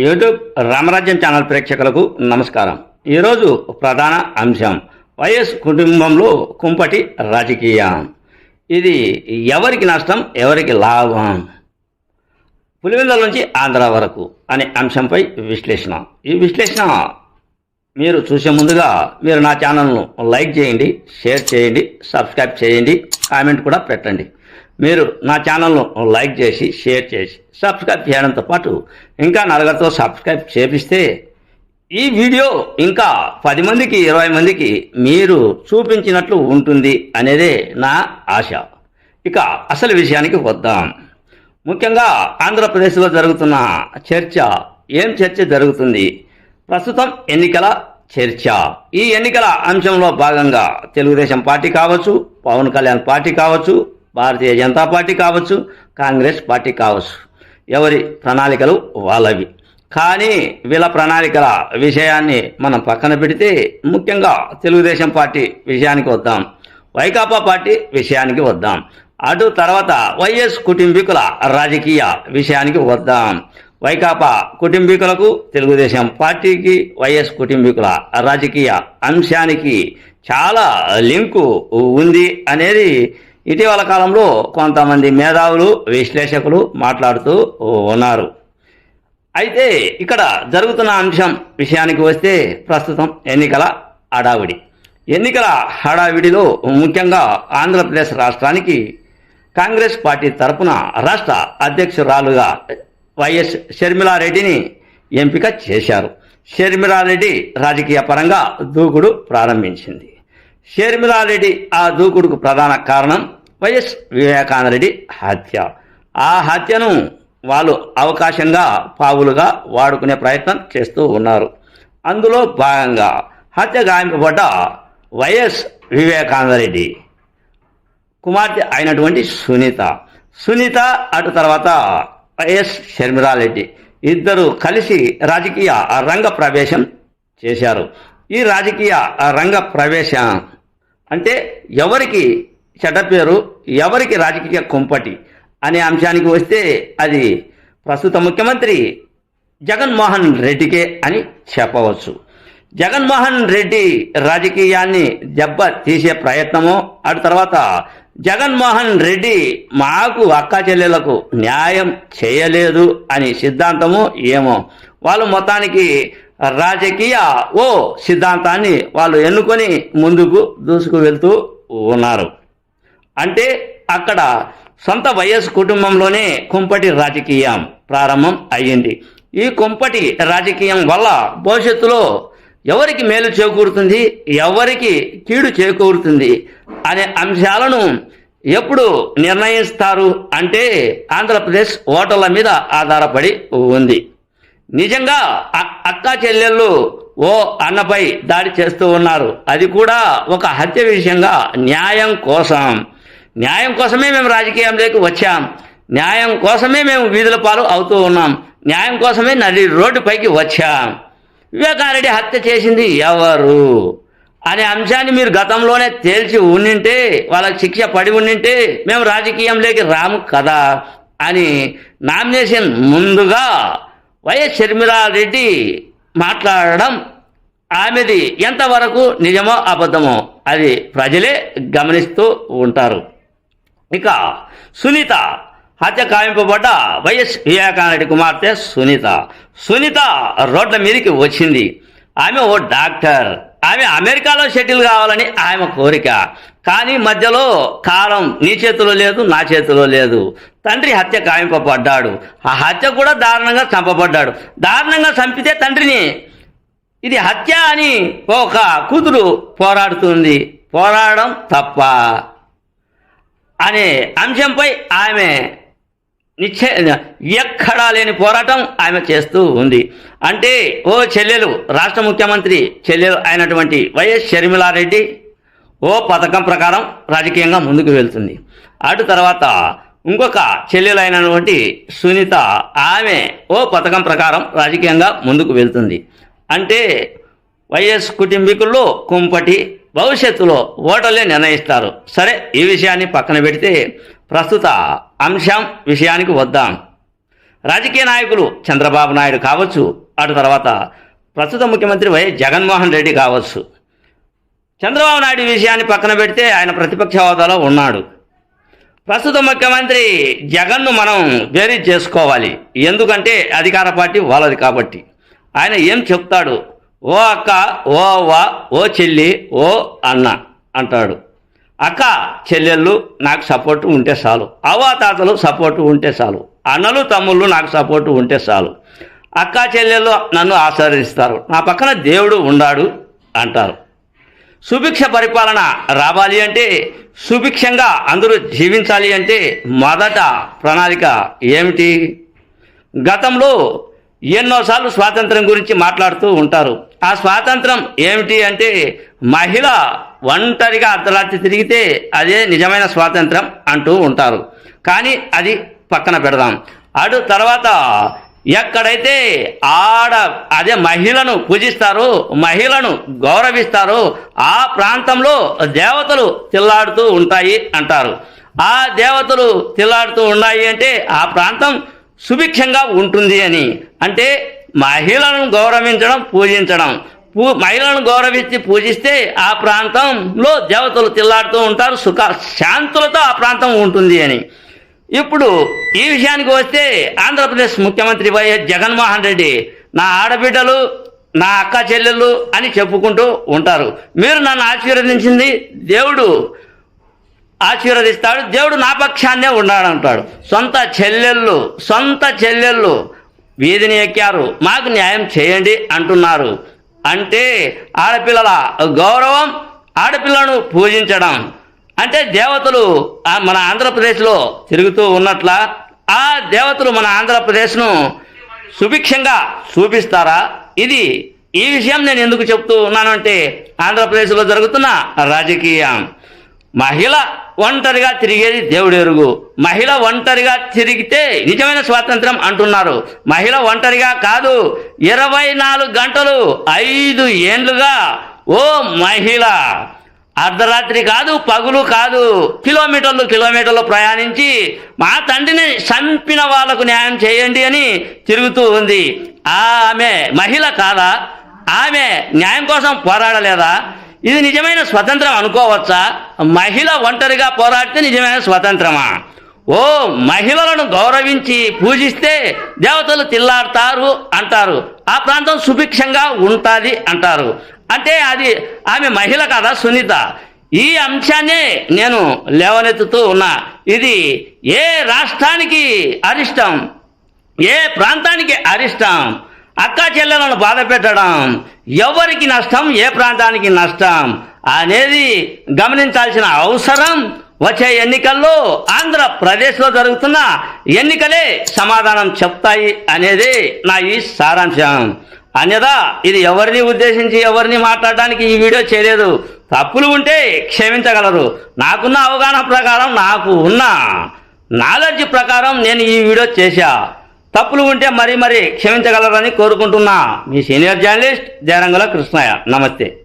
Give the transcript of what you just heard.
YouTube రామరాజ్యం channel ప్రేక్షకులకు నమస్కారం. ఈరోజు ప్రధాన అంశం వైఎస్ కుటుంబంలో కుంపటి రాజకీయం. ఇది ఎవరికి నష్టం ఎవరికి లాభం? పులివెందుల నుంచి ఆంధ్ర వరకు అనే అంశంపై విశ్లేషణ. ఈ విశ్లేషణ మీరు చూసే ముందుగా మీరు నా ఛానల్ను లైక్ చేయండి షేర్ చేయండి సబ్స్క్రైబ్ చేయండి కామెంట్ కూడా పెట్టండి. మీరు నా ఛానల్ను లైక్ చేసి షేర్ చేసి సబ్స్క్రైబ్ చేయడంతో పాటు ఇంకా నలుగురితో సబ్స్క్రైబ్ చేపిస్తే ఈ వీడియో ఇంకా పది మందికి ఇరవై మందికి మీరు చూపించినట్లు ఉంటుంది అనేదే నా ఆశ. ఇక అసలు విషయానికి వద్దాం. ముఖ్యంగా ఆంధ్రప్రదేశ్లో జరుగుతున్న చర్చ ఏం చర్చ జరుగుతుంది? ప్రస్తుతం ఎన్నికల చర్చ. ఈ ఎన్నికల అంశంలో భాగంగా తెలుగుదేశం పార్టీ కావచ్చు పవన్ కళ్యాణ్ పార్టీ కావచ్చు భారతీయ జనతా పార్టీ కావచ్చు కాంగ్రెస్ పార్టీ కావచ్చు. ఎవరి ప్రణాళికలు వాళ్ళవి. కానీ వీళ్ళ ప్రణాళికల విషయాన్ని మనం పక్కన పెడితే ముఖ్యంగా తెలుగుదేశం పార్టీ విషయానికి వద్దాం. వైకాపా పార్టీ విషయానికి వద్దాం. అటు తర్వాత వైఎస్ కుటుంబీకుల రాజకీయ విషయానికి వద్దాం. వైకాపా కుటుంబీకులకు తెలుగుదేశం పార్టీకి వైఎస్ కుటుంబీకుల రాజకీయ అంశానికి చాలా లింకు ఉంది అనేది ఇటీవల కాలంలో కొంతమంది మేధావులు విశ్లేషకులు మాట్లాడుతూ ఉన్నారు. అయితే ఇక్కడ జరుగుతున్న అంశం విషయానికి వస్తే ప్రస్తుతం ఎన్నికల హడావిడి. ఎన్నికల హడావిడిలో ముఖ్యంగా ఆంధ్రప్రదేశ్ రాష్ట్రానికి కాంగ్రెస్ పార్టీ తరపున రాష్ట్ర అధ్యక్షురాలుగా వైఎస్ షర్మిలారెడ్డిని ఎంపిక చేశారు. షర్మిలారెడ్డి రాజకీయ పరంగా దూకుడు ప్రారంభించింది. షర్మిలారెడ్డి ఆ దూకుడుకు ప్రధాన కారణం వైఎస్ వివేకానందరెడ్డి హత్య. ఆ హత్యను వాళ్ళు అవకాశంగా పావులుగా వాడుకునే ప్రయత్నం చేస్తూ ఉన్నారు. అందులో భాగంగా హత్య గాయింపబడ్డ వైఎస్ వివేకానందరెడ్డి కుమార్తె అయినటువంటి సునీత. సునీత అటు తర్వాత వైఎస్ షర్మిలారెడ్డి ఇద్దరు కలిసి రాజకీయ రంగ ప్రవేశం చేశారు. ఈ రాజకీయ రంగ ప్రవేశం అంటే ఎవరికి చెడ్డ పేరు ఎవరికి రాజకీయ కుంపటి అనే అంశానికి వస్తే అది ప్రస్తుత ముఖ్యమంత్రి జగన్మోహన్ రెడ్డికే అని చెప్పవచ్చు. జగన్మోహన్ రెడ్డి రాజకీయాన్ని దెబ్బ తీసే ప్రయత్నము అటు తర్వాత జగన్మోహన్ రెడ్డి మాకు అక్క చెల్లెలకు న్యాయం చేయలేదు అని సిద్ధాంతము ఏమో వాళ్ళు మొత్తానికి రాజకీయ ఓ సిద్ధాంతాన్ని వాళ్ళు ఎన్నుకొని ముందుకు దూసుకు వెళ్తూ ఉన్నారు. అంటే అక్కడ సొంత వైఎస్ కుటుంబంలోనే కుంపటి రాజకీయం ప్రారంభం అయ్యింది. ఈ కుంపటి రాజకీయం వల్ల భవిష్యత్తులో ఎవరికి మేలు చేకూరుతుంది ఎవరికి కీడు చేకూరుతుంది అనే అంశాలను ఎప్పుడు నిర్ణయిస్తారు అంటే ఆంధ్రప్రదేశ్ ఓటర్ల మీద ఆధారపడి ఉంది. నిజంగా అ- అక్క చెల్లెళ్ళు ఓ అన్నపై దాడి చేస్తూ ఉన్నారు. అది కూడా ఒక హత్య విషయంగా న్యాయం కోసం. న్యాయం కోసమే మేము రాజకీయంలోకి వచ్చాం. న్యాయం కోసమే మేము వీధుల పాలు అవుతూ ఉన్నాం. న్యాయం కోసమే నడి రోడ్డుపైకి వచ్చాం. వివేకారెడ్డి హత్య చేసింది ఎవరు? అనే అంశాన్ని మీరు గతంలోనే తేల్చి ఉండింటే వాళ్ళకి శిక్ష పడి ఉండింటే మేము రాజకీయంలోకి రాము కదా అని నామినేషన్ ముందుగా వైఎస్ షర్మిలారెడ్డి మాట్లాడడం ఆమెది ఎంతవరకు నిజమో అబద్ధమో అది ప్రజలే గమనిస్తూ ఉంటారు. ఇక సునీత హత్య కావింపబడ్డ వైఎస్ వివేకానందరెడ్డి కుమార్తె సునీత. సునీత రోడ్ల మీదకి వచ్చింది. ఆమె ఓ డాక్టర్. ఆమె అమెరికాలో సెటిల్ కావాలని ఆమె కోరిక. కానీ మధ్యలో కాలం నీ చేతిలో లేదు నా చేతిలో లేదు. తండ్రి హత్య కాయింపబడ్డాడు ఆ హత్య కూడా దారుణంగా చంపబడ్డాడు. దారుణంగా చంపితే తండ్రిని. ఇది హత్య అని ఒక కూతురు పోరాడుతుంది. పోరాడడం తప్ప అనే అంశంపై ఆమె నిశ్చయ ఎక్కడా లేని పోరాటం ఆమె చేస్తూ ఉంది. అంటే ఓ చెల్లెలు రాష్ట్ర ముఖ్యమంత్రి చెల్లెలు అయినటువంటి వైఎస్ షర్మిలారెడ్డి ఓ పథకం ప్రకారం రాజకీయంగా ముందుకు వెళ్తుంది. అటు తర్వాత ఇంకొక చెల్లెలైనటువంటి సునీత ఆమె ఓ పథకం ప్రకారం రాజకీయంగా ముందుకు వెళ్తుంది. అంటే వైఎస్ కుటుంబీకుల్లో కుంపటి భవిష్యత్తులో ఓటర్లే నిర్ణయిస్తారు. సరే ఈ విషయాన్ని పక్కన పెడితే ప్రస్తుత అంశం విషయానికి వద్దాం. రాజకీయ నాయకులు చంద్రబాబు నాయుడు కావచ్చు అటు తర్వాత ప్రస్తుత ముఖ్యమంత్రి వైఎస్ జగన్మోహన్ రెడ్డి కావచ్చు. చంద్రబాబు నాయుడు విషయాన్ని పక్కన పెడితే ఆయన ప్రతిపక్ష హోదాలో ఉన్నాడు. ప్రస్తుత ముఖ్యమంత్రి జగన్ను మనం వేరీ చేసుకోవాలి. ఎందుకంటే అధికార పార్టీ వాళ్ళది కాబట్టి. ఆయన ఏం చెప్తాడు? ఓ అక్క ఓ అవ్వ ఓ చెల్లి ఓ అన్న అంటాడు. అక్క చెల్లెళ్ళు నాకు సపోర్టు ఉంటే చాలు. అవ్వ తాతలు సపోర్టు ఉంటే చాలు. అన్నలు తమ్ముళ్ళు నాకు సపోర్టు ఉంటే చాలు. అక్క చెల్లెళ్ళు నన్ను ఆశ్రయిస్తారు. నా పక్కన దేవుడు ఉన్నాడు అంటారు. సుభిక్ష పరిపాలన రావాలి అంటే సుభిక్షంగా అందరూ జీవించాలి అంటే మొదట ప్రణాళిక ఏమిటి? గతంలో ఎన్నోసార్లు స్వాతంత్రం గురించి మాట్లాడుతూ ఉంటారు. ఆ స్వాతంత్రం ఏమిటి అంటే మహిళ ఒంటరిగా అర్ధరాత్రి తిరిగితే అదే నిజమైన స్వాతంత్రం అంటూ ఉంటారు. కానీ అది పక్కన పెడదాం. అటు తర్వాత ఎక్కడైతే ఆడ అదే మహిళను పూజిస్తారో మహిళను గౌరవిస్తారో ఆ ప్రాంతంలో దేవతలు తిల్లాడుతూ ఉంటాయి అంటారు. ఆ దేవతలు తిల్లాడుతూ ఉన్నాయి అంటే ఆ ప్రాంతం సుభిక్షంగా ఉంటుంది అని. అంటే మహిళలను గౌరవించడం పూజించడం. పూ మహిళలను గౌరవించి పూజిస్తే ఆ ప్రాంతంలో దేవతలు తిల్లాడుతూ ఉంటారు సుఖ శాంతులతో ఆ ప్రాంతం ఉంటుంది అని. ఇప్పుడు ఈ విషయానికి వస్తే ఆంధ్రప్రదేశ్ ముఖ్యమంత్రి వైఎస్ జగన్మోహన్ రెడ్డి నా ఆడబిడ్డలు నా అక్క చెల్లెళ్ళు అని చెప్పుకుంటూ ఉంటారు. మీరు నన్ను ఆశీర్వదించింది దేవుడు ఆశీర్వదిస్తాడు దేవుడు నా పక్షాన్నే ఉన్నాడు అంటాడు సొంత చెల్లెళ్ళు సొంత చెల్లెళ్ళు వీధిని ఎక్కారు మాకు న్యాయం చేయండి అంటున్నారు. అంటే ఆడపిల్లల గౌరవం ఆడపిల్లను పూజించడం. అంటే దేవతలు మన ఆంధ్రప్రదేశ్లో తిరుగుతూ ఉన్నట్ల ఆ దేవతలు మన ఆంధ్రప్రదేశ్ను సుభిక్షంగా చూపిస్తారా? ఇది ఈ విషయం నేను ఎందుకు చెప్తూ ఉన్నానంటే ఆంధ్రప్రదేశ్లో జరుగుతున్న రాజకీయం. మహిళ ఒంటరిగా తిరిగేది దేవుడెరుగు. మహిళ ఒంటరిగా తిరిగితే నిజమైన స్వాతంత్రం అంటున్నారు. మహిళ ఒంటరిగా కాదు ఇరవై నాలుగు గంటలు ఐదు ఏండ్లుగా ఓ మహిళ అర్ధరాత్రి కాదు పగులు కాదు. కిలోమీటర్లు కిలోమీటర్లు ప్రయాణించి మా తండ్రిని చంపిన వాళ్ళకు న్యాయం చేయండి అని తిరుగుతూ ఉంది. ఆమె మహిళ కాదా? ఆమె న్యాయం కోసం పోరాడలేదా? ఇది నిజమైన స్వతంత్రం అనుకోవచ్చా? మహిళ ఒంటరిగా పోరాడితే నిజమైన స్వతంత్రమా? ఓ మహిళలను గౌరవించి పూజిస్తే దేవతలు తిల్లాడతారు అంటారు. ఆ ప్రాంతం సుభిక్షంగా ఉంటుంది అంటారు. అంటే అది ఆమె మహిళ కదా సునీత? ఈ అంశాన్నే నేను లేవనెత్తుతూ ఉన్నా. ఇది ఏ రాష్ట్రానికి అరిష్టం? ఏ ప్రాంతానికి అరిష్టం? అక్క చెల్లెలను బాధ పెట్టడం ఎవరికి నష్టం ఏ ప్రాంతానికి నష్టం అనేది గమనించాల్సిన అవసరం వచ్చే ఎన్నికల్లో ఆంధ్రప్రదేశ్లో జరుగుతున్న ఎన్నికలే సమాధానం చెప్తాయి అనేది నా ఈ సారాంశం. అన్యదా ఇది ఎవరిని ఉద్దేశించి ఎవరిని మాట్లాడడానికి ఈ వీడియో చేయలేదు. తప్పులు ఉంటే క్షమించగలరు. నాకున్న అవగాహన ప్రకారం నాకు ఉన్న నాలెడ్జ్ ప్రకారం నేను ఈ వీడియో చేశా. తప్పులు ఉంటే మరీ మరీ క్షమించగలరని కోరుకుంటున్నా. మీ సీనియర్ జర్నలిస్ట్ జయరంగుల కృష్ణయ్య. నమస్తే.